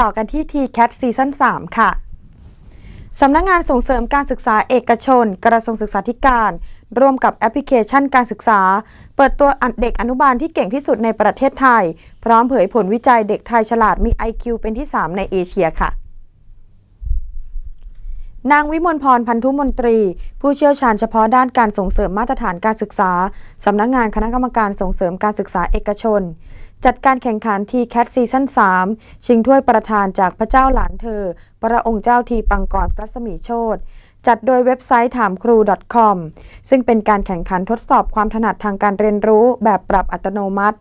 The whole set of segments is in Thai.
ต่อกันที่ TCAT ซีซั่น3ค่ะสำนักงงานส่งเสริมการศึกษาเอกชน กระทรวงศึกษาธิการ ร่วมกับแอปพลิเคชันการศึกษา เปิดตัวเด็กอนุบาลที่เก่งที่สุดในประเทศไทย พร้อมเผยผลวิจัยเด็กไทยฉลาดมี IQ เป็นที่ 3 ในเอเชียค่ะ นางวิมลพรพันธุมนตรี ผู้เชี่ยวชาญเฉพาะด้านการส่งเสริมมาตรฐานการศึกษา สำนักงงานคณะกรรมการส่งเสริมการศึกษาเอกชน จัดการแข่งขันทีแค t ซีซั่น3 ชิงถ้วยประธานจากพระเจ้าหลานเธอ พระองค์เจ้าทีปังกรพระสมีโชตจัดโดยเว็บไซต์ถามครู .com ซึ่งเป็นการแข่งขันทดสอบความถนัดทางการเรียนรู้แบบปรับอัตโนมัติ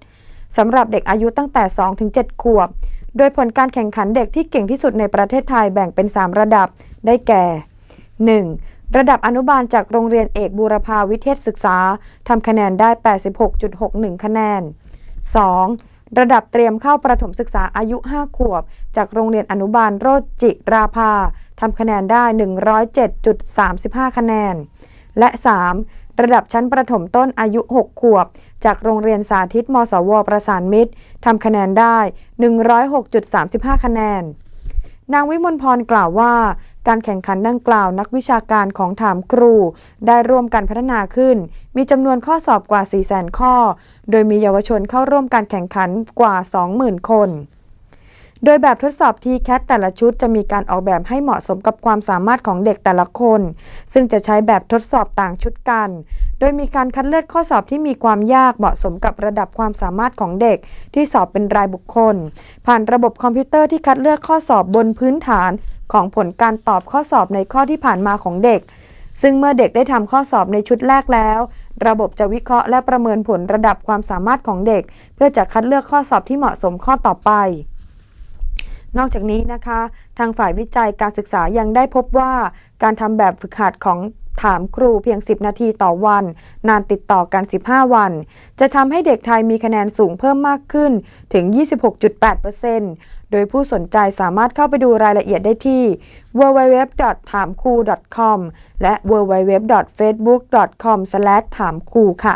สำหรับเด็กอายุตั้งแต่ 2-7 ขวบ โดยผลการแข่งขันเด็กที่เก่งที่สุดในประเทศไทยแบ่งเป็น 3 ระดับ ได้แก่ 1. ระดับอนุบาลจากโรงเรียนเอกบูรพาวิเทศศึกษาทำคะแนนได้ 86.61 คะแนน 2. ระดับเตรียมเข้าประถมศึกษาอายุ 5 ขวบ จากโรงเรียนอนุบาลโรจจิราภาทำคะแนนได้ 107.35 คะแนน และ 3. ระดับชั้นประถมต้นอายุ 6 ขวบ จากโรงเรียนสาธิต มสว ประสานมิตรทำคะแนนได้ 106.35 คะแนน นางวิมลพรกล่าวว่า การแข่งขันดังกล่าวนักวิชาการของถามครู ได้ร่วมกันพัฒนาขึ้น มีจำนวนข้อสอบกว่า 400,000 ข้อ โดยมีเยาวชนเข้าร่วมการแข่งขันกว่า 20,000 คน โดยแบบทดสอบ TCAT แต่ละชุดจะมีการออกแบบให้เหมาะสมกับความสามารถของเด็กแต่ละคน ซึ่งจะใช้แบบทดสอบต่างชุดกัน โดยมีการคัดเลือกข้อสอบที่มีความยากเหมาะสมกับระดับความสามารถของเด็ก ที่สอบเป็นรายบุคคล ผ่านระบบคอมพิวเตอร์ที่คัดเลือกข้อสอบบนพื้นฐาน ของผลการตอบข้อสอบในข้อที่ผ่านมาของเด็ก ซึ่งเมื่อเด็กได้ทำข้อสอบในชุดแรกแล้วระบบจะวิเคราะห์และประเมินผลระดับความสามารถของเด็ก เพื่อจะคัดเลือกข้อสอบที่เหมาะสมข้อต่อไป นอกจากนี้นะคะ ทางฝ่ายวิจัยการศึกษายังได้พบว่า การทำแบบฝึกหัดของถามครูเพียง 10 นาทีต่อวัน นานติดต่อกัน 15 วัน จะทำให้เด็กไทยมีคะแนนสูงเพิ่มมากขึ้นถึง 26.8%โดยผู้สนใจสามารถเข้าไปดูรายละเอียดได้ที่ www.tamku.com และ www.facebook.com/tamku ค่ะ